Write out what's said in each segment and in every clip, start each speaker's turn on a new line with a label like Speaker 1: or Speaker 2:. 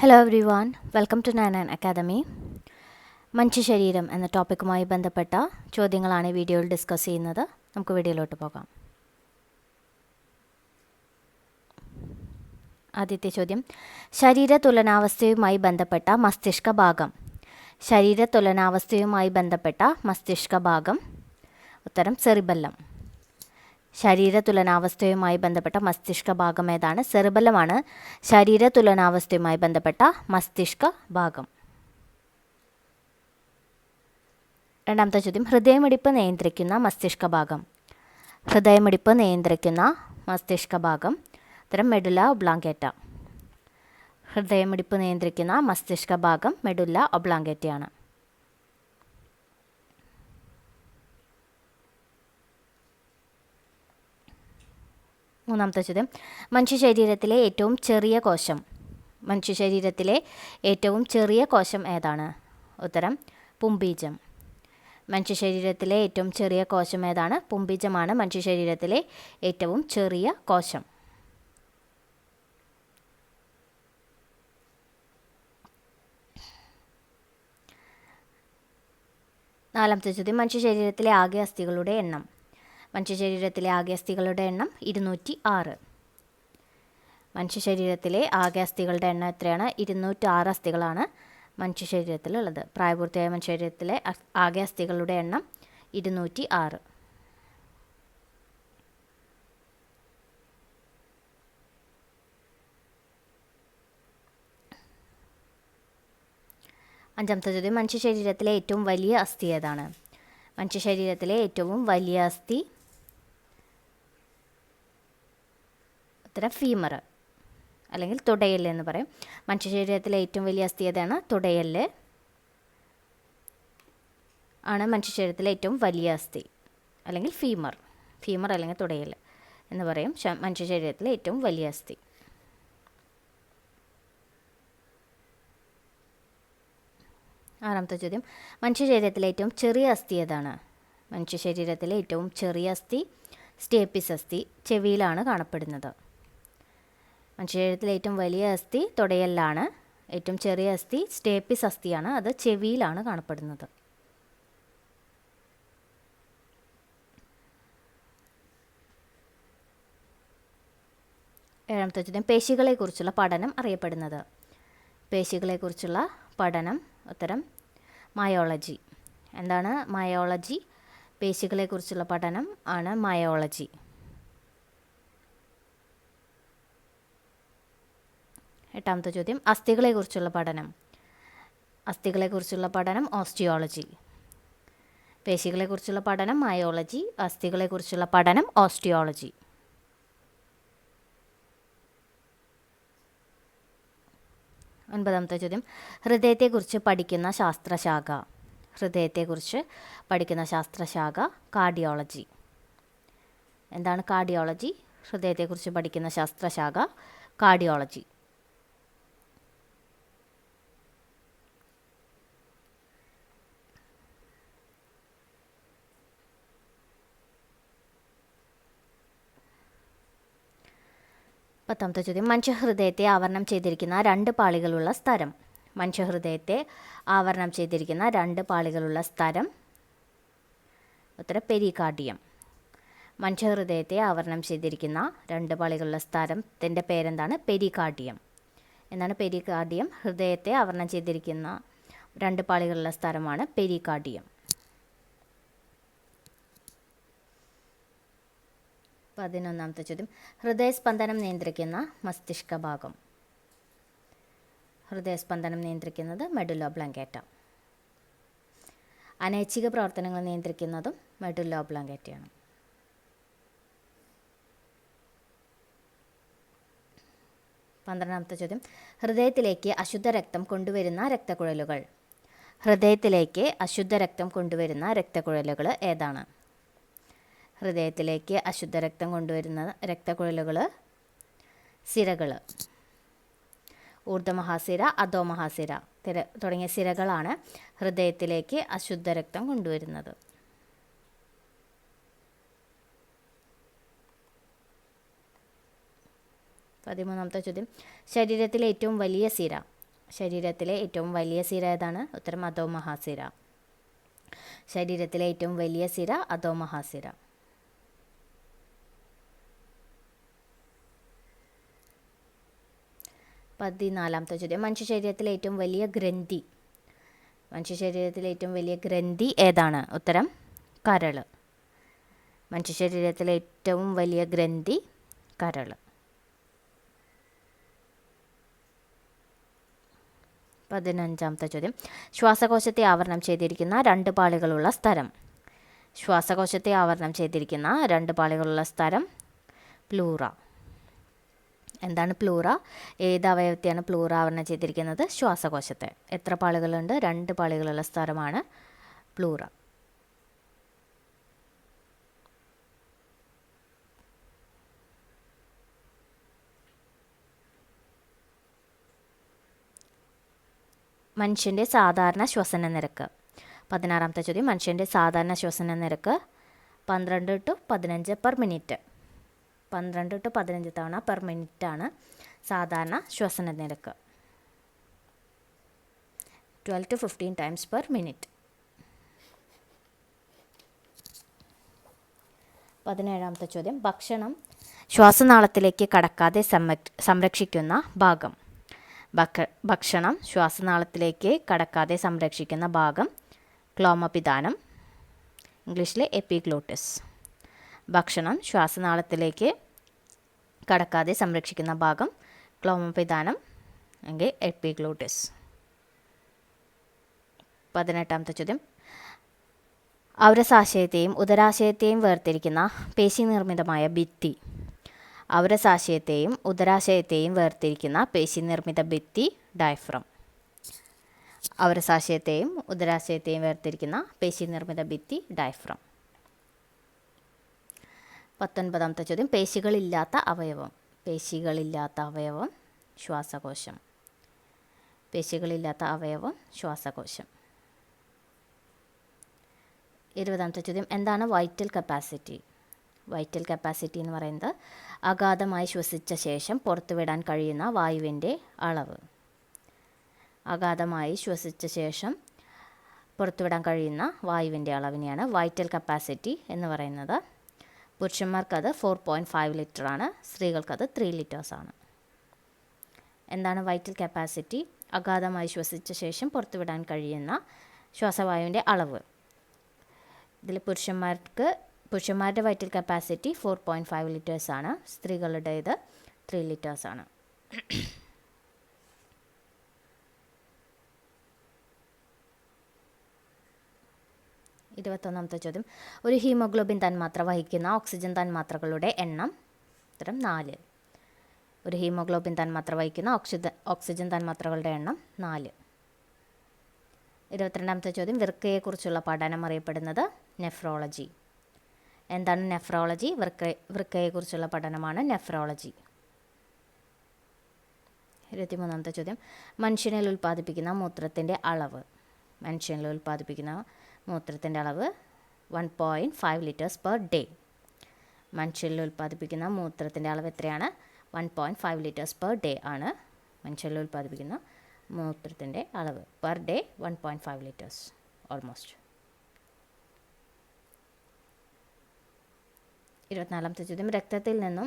Speaker 1: Hello everyone welcome to nine academy മനുഷ്യ ശരീരം എന്ന ടോപ്പിക്കുമായി ബന്ധപ്പെട്ട ചോദ്യങ്ങളാണ് ഈ വീഡിയോയിൽ ഡിസ്കസ് ചെയ്യുന്നത്. നമുക്ക് വീഡിയോയിലോട്ട് പോകാം. ആദ്യത്തെ ചോദ്യം. ശരീര തുലനാവസ്ഥയുമായി ബന്ധപ്പെട്ട മസ്തിഷ്ക ഭാഗം. ശരീര തുലനാവസ്ഥയുമായി ബന്ധപ്പെട്ട മസ്തിഷ്ക ഭാഗം. ഉത്തരം സെറിബല്ലം. ശരീര തുലനാവസ്ഥയുമായി ബന്ധപ്പെട്ട മസ്തിഷ്ക ഭാഗം ഏതാണ്? സെറിബല്ലമാണ് ശരീര തുലനാവസ്ഥയുമായി ബന്ധപ്പെട്ട മസ്തിഷ്ക ഭാഗം. രണ്ടാമത്തെ ചോദ്യം. ഹൃദയമിടിപ്പ് നിയന്ത്രിക്കുന്ന മസ്തിഷ്ക ഭാഗം. ഹൃദയമിടിപ്പ് നിയന്ത്രിക്കുന്ന മസ്തിഷ്ക ഭാഗം. ഉത്തരം മെഡുല ഒബ്ലാങ്കേറ്റ. ഹൃദയമിടിപ്പ് നിയന്ത്രിക്കുന്ന മസ്തിഷ്ക ഭാഗം മെഡുല്ല ഒബ്ലാങ്കേറ്റയാണ്. മൂന്നാമത്തെ ചോദ്യം. മനുഷ്യ ശരീരത്തിലെ ഏറ്റവും ചെറിയ കോശം. മനുഷ്യ ശരീരത്തിലെ ഏറ്റവും ചെറിയ കോശം ഏതാണ്? ഉത്തരം പുംബീജം. മനുഷ്യ ശരീരത്തിലെ ഏറ്റവും ചെറിയ കോശം ഏതാണ്? പുംബീജമാണ് മനുഷ്യ ശരീരത്തിലെ ഏറ്റവും ചെറിയ കോശം. നാലാമത്തെ ചോദ്യം മനുഷ്യ ശരീരത്തിലെ ആകെ അസ്ഥികളുടെ എണ്ണം. മനുഷ്യ ആഗ്യാസ്ഥികളുടെ എണ്ണം ഇരുന്നൂറ്റി ആറ് മനുഷ്യ ശരീരത്തിലെ ആകെ അസ്ഥികളുടെ എണ്ണം എത്രയാണ്? ഇരുന്നൂറ്റി ആറ് അസ്ഥികളാണ് മനുഷ്യ ശരീരത്തിലുള്ളത് പ്രായപൂർത്തിയായ മനുഷ്യശരീരത്തിലെ ആകെ എണ്ണം ഇരുന്നൂറ്റി ആറ് അഞ്ചാമത്തെ ചോദ്യം. മനുഷ്യ ശരീരത്തിലെ ഏറ്റവും വലിയ അസ്ഥി ഏതാണ്? മനുഷ്യ ശരീരത്തിലെ ഏറ്റവും വലിയ അസ്ഥി ഉത്തരം ഫീമർ അല്ലെങ്കിൽ തുടയൽ എന്ന് പറയും. മനുഷ്യ ശരീരത്തിലെ ഏറ്റവും വലിയ അസ്ഥി ഏതാണ്? തുടയൽ ആണ് മനുഷ്യ ശരീരത്തിലെ ഏറ്റവും വലിയ അസ്ഥി അല്ലെങ്കിൽ ഫീമർ ഫീമർ അല്ലെങ്കിൽ തുടയൽ എന്ന് പറയും മനുഷ്യ ശരീരത്തിലെ ഏറ്റവും വലിയ അസ്ഥി. ആറാമത്തെ ചോദ്യം. മനുഷ്യ ശരീരത്തിലെ ഏറ്റവും ചെറിയ അസ്ഥി ഏതാണ്? മനുഷ്യ ശരീരത്തിലെ ഏറ്റവും ചെറിയ അസ്ഥി സ്റ്റേപ്പിസ് അസ്ഥി ചെവിയിലാണ് കാണപ്പെടുന്നത്. മനുഷ്യ ശരീരത്തിലെ ഏറ്റവും വലിയ അസ്ഥി തുടയലിലാണ്. ഏറ്റവും ചെറിയ അസ്ഥി സ്റ്റേപ്പിസ് അസ്ഥിയാണ്. അത് ചെവിയിലാണ് കാണപ്പെടുന്നത്. ഏഴാമത്തെ ചോദ്യം. പേശികളെക്കുറിച്ചുള്ള പഠനം അറിയപ്പെടുന്നത്. പേശികളെക്കുറിച്ചുള്ള പഠനം. ഉത്തരം മയോളജി. എന്താണ് മയോളജി? പേശികളെക്കുറിച്ചുള്ള പഠനം ആണ് മയോളജി. എട്ടാമത്തെ ചോദ്യം അസ്ഥികളെക്കുറിച്ചുള്ള പഠനം. അസ്ഥികളെക്കുറിച്ചുള്ള പഠനം ഓസ്റ്റിയോളജി. പേശികളെക്കുറിച്ചുള്ള പഠനം മയോളജി. അസ്ഥികളെക്കുറിച്ചുള്ള പഠനം ഓസ്റ്റിയോളജി. ഒൻപതാമത്തെ ചോദ്യം ഹൃദയത്തെക്കുറിച്ച് പഠിക്കുന്ന ശാസ്ത്രശാഖ. ഹൃദയത്തെക്കുറിച്ച് പഠിക്കുന്ന ശാസ്ത്രശാഖ കാർഡിയോളജി. എന്താണ് കാർഡിയോളജി? ഹൃദയത്തെക്കുറിച്ച് പഠിക്കുന്ന ശാസ്ത്രശാഖ കാർഡിയോളജി. പത്താമത്തെ ചോദ്യം മനുഷ്യഹൃദയത്തെ ആവരണം ചെയ്തിരിക്കുന്ന രണ്ട് പാളികളുള്ള സ്ഥലം മനുഷ്യഹൃദയത്തെ ആവരണം ചെയ്തിരിക്കുന്ന രണ്ട് പാളികളുള്ള സ്ഥലം ഉത്തരം പെരികാർഡിയം. മനുഷ്യഹൃദയത്തെ ആവരണം ചെയ്തിരിക്കുന്ന രണ്ട് പാളികളുള്ള സ്ഥലത്തിന്റെ പേരെന്താണ്? പെരികാർഡിയം. എന്നാണ് പെരികാർഡിയം? ഹൃദയത്തെ ആവരണം ചെയ്തിരിക്കുന്ന രണ്ട് പാളികളുള്ള സ്ഥലമാണ് പെരികാർഡിയം. പതിനൊന്നാമത്തെ ചോദ്യം. ഹൃദയസ്പന്ദനം നിയന്ത്രിക്കുന്ന മസ്തിഷ്ക ഭാഗം. ഹൃദയസ്പന്ദനം നിയന്ത്രിക്കുന്നത് മെഡുലോ ബ്ലാങ്കേറ്റ അനൈച്ഛിക പ്രവർത്തനങ്ങൾ നിയന്ത്രിക്കുന്നതും മെഡുലോ ബ്ലാങ്കേറ്റയാണ് പന്ത്രണ്ടാമത്തെ ചോദ്യം. ഹൃദയത്തിലേക്ക് അശുദ്ധ രക്തം കൊണ്ടുവരുന്ന രക്തക്കുഴലുകൾ. ഹൃദയത്തിലേക്ക് അശുദ്ധ രക്തം കൊണ്ടുവരുന്ന രക്തക്കുഴലുകൾ ഏതാണ്? ഹൃദയത്തിലേക്ക് അശുദ്ധ രക്തം കൊണ്ടുവരുന്ന രക്തക്കുഴലുകൾ സിരകൾ ഊർദ്ധമഹാസിര അധോമഹാസിര തിര തുടങ്ങിയ സിരകളാണ് ഹൃദയത്തിലേക്ക് അശുദ്ധ രക്തം കൊണ്ടുവരുന്നത്. പതിമൂന്നാമത്തെ ചോദ്യം. ശരീരത്തിലെ ഏറ്റവും വലിയ സിര. ശരീരത്തിലെ ഏറ്റവും വലിയ സിര ഏതാണ്? ഉത്തരം അധോമഹാസിര. ശരീരത്തിലെ ഏറ്റവും വലിയ സിര അധോ പതിനാലാമത്തെ ചോദ്യം. മനുഷ്യ ശരീരത്തിലെ ഏറ്റവും വലിയ ഗ്രന്ഥി. മനുഷ്യ ശരീരത്തിലെ ഏറ്റവും വലിയ ഗ്രന്ഥി ഏതാണ്? ഉത്തരം കരൾ മനുഷ്യ ശരീരത്തിലെ ഏറ്റവും വലിയ ഗ്രന്ഥി കരൾ പതിനഞ്ചാമത്തെ ചോദ്യം. ശ്വാസകോശത്തെ ആവരണം ചെയ്തിരിക്കുന്ന രണ്ട് പാളികളുള്ള സ്ഥലം. ശ്വാസകോശത്തെ ആവരണം ചെയ്തിരിക്കുന്ന രണ്ട് പാളികളുള്ള സ്ഥലം പ്ലൂറ. എന്താണ് പ്ലൂറ ഏത് അവയവത്തെയാണ് പ്ലൂറ ആവരണം ചെയ്തിരിക്കുന്നത്? ശ്വാസകോശത്തെ. എത്ര പാളികളുണ്ട്? രണ്ട് പാളികളുള്ള സ്ഥലമാണ് പ്ലൂറ മനുഷ്യന്റെ സാധാരണ ശ്വസന നിരക്ക്. പതിനാറാമത്തെ ചോദ്യം. മനുഷ്യന്റെ സാധാരണ ശ്വസന നിരക്ക് പന്ത്രണ്ട് ടു പതിനഞ്ച് പെർ മിനിറ്റ് പന്ത്രണ്ട് ടു പതിനഞ്ച് തവണ പെർ മിനിറ്റ് ആണ് സാധാരണ ശ്വസന നിരക്ക്. Twelve to fifteen times per minute പതിനേഴാമത്തെ ചോദ്യം. ഭക്ഷണം ശ്വാസനാളത്തിലേക്ക് കടക്കാതെ സംരക്ഷിക്കുന്ന ഭാഗം. ഭക്ഷണം ശ്വാസനാളത്തിലേക്ക് കടക്കാതെ സംരക്ഷിക്കുന്ന ഭാഗം ക്ലോമപിദാനം ഇംഗ്ലീഷിലെ എപ്പിഗ്ലോട്ടിസ്. ഭക്ഷണം ശ്വാസനാളത്തിലേക്ക് കടക്കാതെ സംരക്ഷിക്കുന്ന ഭാഗം ക്ലോമപിതാനം എങ്കിൽ എപ്പിഗ്ലോട്ടിസ്. പതിനെട്ടാമത്തെ ചോദ്യം. ഔരസാശയത്തെയും ഉദരാശയത്തെയും വേർതിരിക്കുന്ന പേശി നിർമ്മിതമായ ഭിത്തി. ഔരസാശയത്തെയും ഉദരാശയത്തെയും വേർതിരിക്കുന്ന പേശി നിർമ്മിത ഭിത്തി ഡയഫ്രം. ഔരസാശയത്തെയും ഉദരാശയത്തെയും വേർതിരിക്കുന്ന പേശി നിർമ്മിത ഭിത്തി ഡയഫ്രം. പത്തൊൻപതാമത്തെ ചോദ്യം. പേശികളില്ലാത്ത അവയവം. പേശികളില്ലാത്ത അവയവം ശ്വാസകോശം. പേശികളില്ലാത്ത അവയവം ശ്വാസകോശം. ഇരുപതാമത്തെ ചോദ്യം. എന്താണ് വൈറ്റൽ കപ്പാസിറ്റി? വൈറ്റൽ കപ്പാസിറ്റി എന്ന് പറയുന്നത് അഗാധമായി ശ്വസിച്ച ശേഷം പുറത്തുവിടാൻ കഴിയുന്ന വായുവിന്റെ അളവ്. അഗാധമായി ശ്വസിച്ച ശേഷം പുറത്തുവിടാൻ കഴിയുന്ന വായുവിന്റെ അളവിനെയാണ് വൈറ്റൽ കപ്പാസിറ്റി എന്ന് പറയുന്നത്. പുരുഷന്മാർക്കത് ഫോർ പോയിന്റ് ഫൈവ് ലിറ്ററാണ് സ്ത്രീകൾക്കത് ത്രീ ലിറ്റേഴ്സാണ് എന്താണ് വൈറ്റൽ കപ്പാസിറ്റി അഗാധമായി ശ്വസിച്ച ശേഷം പുറത്തുവിടാൻ കഴിയുന്ന ശ്വാസവായുവിന്റെ അളവ്. ഇതിൽ പുരുഷന്മാർക്ക് പുരുഷന്മാരുടെ vital capacity four point five ലിറ്റേഴ്സാണ് സ്ത്രീകളുടേത് ത്രീ ലിറ്റേഴ്സാണ് ഇരുപത്തൊന്നാമത്തെ ചോദ്യം. ഒരു ഹീമോഗ്ലോബിൻ തന്മാത്ര വഹിക്കുന്ന ഓക്സിജൻ തന്മാത്രകളുടെ എണ്ണം. ഉത്തരം നാല്. ഒരു ഹീമോഗ്ലോബിൻ തന്മാത്ര വഹിക്കുന്ന ഓക്സിജൻ ഓക്സിജൻ തന്മാത്രകളുടെ എണ്ണം നാല്. ഇരുപത്തിരണ്ടാമത്തെ ചോദ്യം. വൃക്കയെക്കുറിച്ചുള്ള പഠനം അറിയപ്പെടുന്നത് നെഫ്രോളജി. എന്താണ് നെഫ്രോളജി? വൃക്ക വൃക്കയെക്കുറിച്ചുള്ള പഠനമാണ് നെഫ്രോളജി. ഇരുപത്തിമൂന്നാമത്തെ ചോദ്യം. മനുഷ്യനിൽ ഉൽപ്പാദിപ്പിക്കുന്ന മൂത്രത്തിന്റെ അളവ്. മനുഷ്യനിൽ ഉൽപ്പാദിപ്പിക്കുന്ന മൂത്രത്തിന്റെ അളവ് one point five litres per day മനുഷ്യരിൽ ഉൽപ്പാദിപ്പിക്കുന്ന മൂത്രത്തിന്റെ അളവ് എത്രയാണ്? One point five litres per day ആണ് മനുഷ്യരിൽ ഉൽപ്പാദിപ്പിക്കുന്ന മൂത്രത്തിന്റെ അളവ് per day one point five litres almost ഇരുപത്തിനാലാമത്തെ ചോദ്യം. രക്തത്തിൽ നിന്നും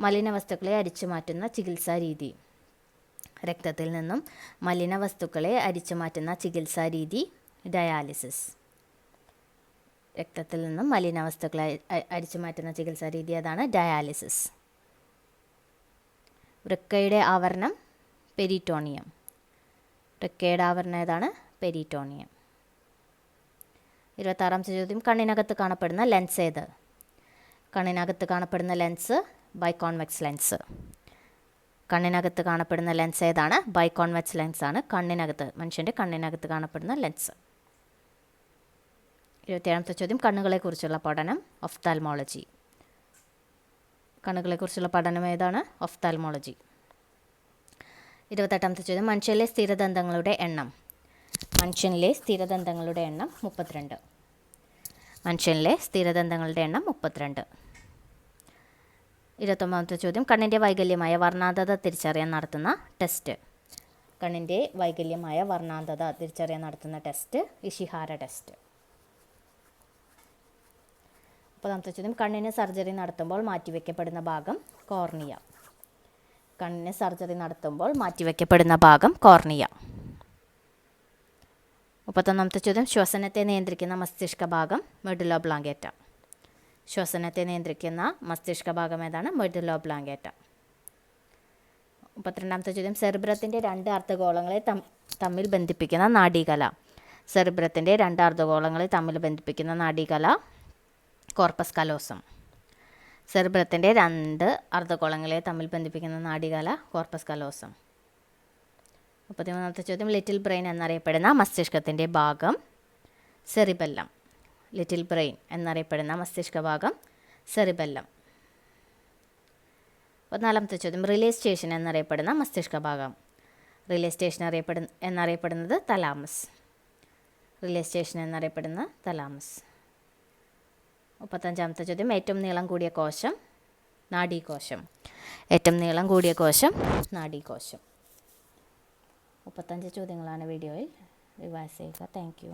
Speaker 1: മലിന വസ്തുക്കളെ അരിച്ചു മാറ്റുന്ന ചികിത്സാ രീതി. രക്തത്തിൽ നിന്നും മലിന വസ്തുക്കളെ അരിച്ചു മാറ്റുന്ന ചികിത്സാ രീതി ഡയാലിസിസ് രക്തത്തിൽ നിന്നും മലിനാവസ്തുക്കളെ അടിച്ചു മാറ്റുന്ന ചികിത്സാ രീതി അതാണ് ഡയാലിസിസ്. വൃക്കയുടെ ആവരണം പെരിറ്റോണിയം. വൃക്കയുടെ ആവരണം ഏതാണ്? പെരിറ്റോണിയം. ഇരുപത്താറാമത്തെ ചോദ്യം. കണ്ണിനകത്ത് കാണപ്പെടുന്ന ലെൻസ് ഏത്? കണ്ണിനകത്ത് കാണപ്പെടുന്ന ലെൻസ് ബൈക്കോൺവെക്സ് ലെൻസ്. കണ്ണിനകത്ത് കാണപ്പെടുന്ന ലെൻസ് ഏതാണ്? ബൈക്കോൺവെക്സ് ലെൻസ് ആണ് കണ്ണിനകത്ത് മനുഷ്യന്റെ കണ്ണിനകത്ത് കാണപ്പെടുന്ന ലെൻസ്. ഇരുപത്തിയേഴാമത്തെ ചോദ്യം കണ്ണുകളെക്കുറിച്ചുള്ള പഠനം ഒഫ്താൽമോളജി കണ്ണുകളെക്കുറിച്ചുള്ള പഠനം ഏതാണ്? ഒഫ്താൽമോളജി ഇരുപത്തെട്ടാമത്തെ ചോദ്യം മനുഷ്യനിലെ സ്ഥിരദന്തങ്ങളുടെ എണ്ണം. മനുഷ്യനിലെ സ്ഥിരദന്തങ്ങളുടെ എണ്ണം മുപ്പത്തിരണ്ട്. മനുഷ്യനിലെ സ്ഥിരദന്തങ്ങളുടെ എണ്ണം മുപ്പത്തിരണ്ട്. ഇരുപത്തൊമ്പതാമത്തെ ചോദ്യം കണ്ണിന്റെ വൈകല്യമായ വർണാന്തത തിരിച്ചറിയാൻ നടത്തുന്ന ടെസ്റ്റ് കണ്ണിന്റെ വൈകല്യമായ വർണാന്തത തിരിച്ചറിയാൻ നടത്തുന്ന ടെസ്റ്റ് ഇഷിഹാര ടെസ്റ്റ് നമുക്ക് ചോദ്യം കണ്ണിന് സർജറി നടത്തുമ്പോൾ മാറ്റിവെക്കപ്പെടുന്ന ഭാഗം കോർണിയ. കണ്ണിന് സർജറി നടത്തുമ്പോൾ മാറ്റിവെക്കപ്പെടുന്ന ഭാഗം കോർണിയ. മുപ്പത്തൊന്നാമത്തെ ചോദ്യം ശ്വസനത്തെ നിയന്ത്രിക്കുന്ന മസ്തിഷ്ക ഭാഗം മെഡുലോ ബ്ലാങ്കേറ്റ ശ്വസനത്തെ നിയന്ത്രിക്കുന്ന മസ്തിഷ്ക ഭാഗം ഏതാണ്? മെഡുലോ ബ്ലാങ്കേറ്റ മുപ്പത്തിരണ്ടാമത്തെ ചോദ്യം സെർബ്രത്തിന്റെ രണ്ട് അർദ്ധഗോളങ്ങളെ തമ്മിൽ ബന്ധിപ്പിക്കുന്ന നാഡീകല. സെർബ്രത്തിന്റെ രണ്ട് അർദ്ധഗോളങ്ങളെ തമ്മിൽ ബന്ധിപ്പിക്കുന്ന നാഡീകല കോർപ്പസ് കലോസം. സെർബ്രത്തിന്റെ രണ്ട് അർദ്ധഗോളങ്ങളെ തമ്മിൽ ബന്ധിപ്പിക്കുന്ന നാടികാല കോർപ്പസ് കലോസം. മുപ്പത്തിമൂന്നാമത്തെ ചോദ്യം ലിറ്റിൽ ബ്രെയിൻ എന്നറിയപ്പെടുന്ന മസ്തിഷ്കത്തിന്റെ ഭാഗം സെറിബെല്ലം. ലിറ്റിൽ ബ്രെയിൻ എന്നറിയപ്പെടുന്ന മസ്തിഷ്ക ഭാഗം സെറിബെല്ലം. പതിനാലാമത്തെ ചോദ്യം റിലേ സ്റ്റേഷൻ എന്നറിയപ്പെടുന്ന മസ്തിഷ്ക ഭാഗം. റിലേ സ്റ്റേഷൻ അറിയപ്പെടുന്ന എന്നറിയപ്പെടുന്നത് തലാമസ്. റിലേ സ്റ്റേഷൻ എന്നറിയപ്പെടുന്ന തലാമസ്. മുപ്പത്തഞ്ചാമത്തെ ചോദ്യം. ഏറ്റവും നീളം കൂടിയ കോശം നാഡീകോശം. ഏറ്റവും നീളം കൂടിയ കോശം നാഡീകോശം. മുപ്പത്തഞ്ച് ചോദ്യങ്ങളാണ് വീഡിയോയിൽ റിവൈസ് ചെയ്യുക താങ്ക്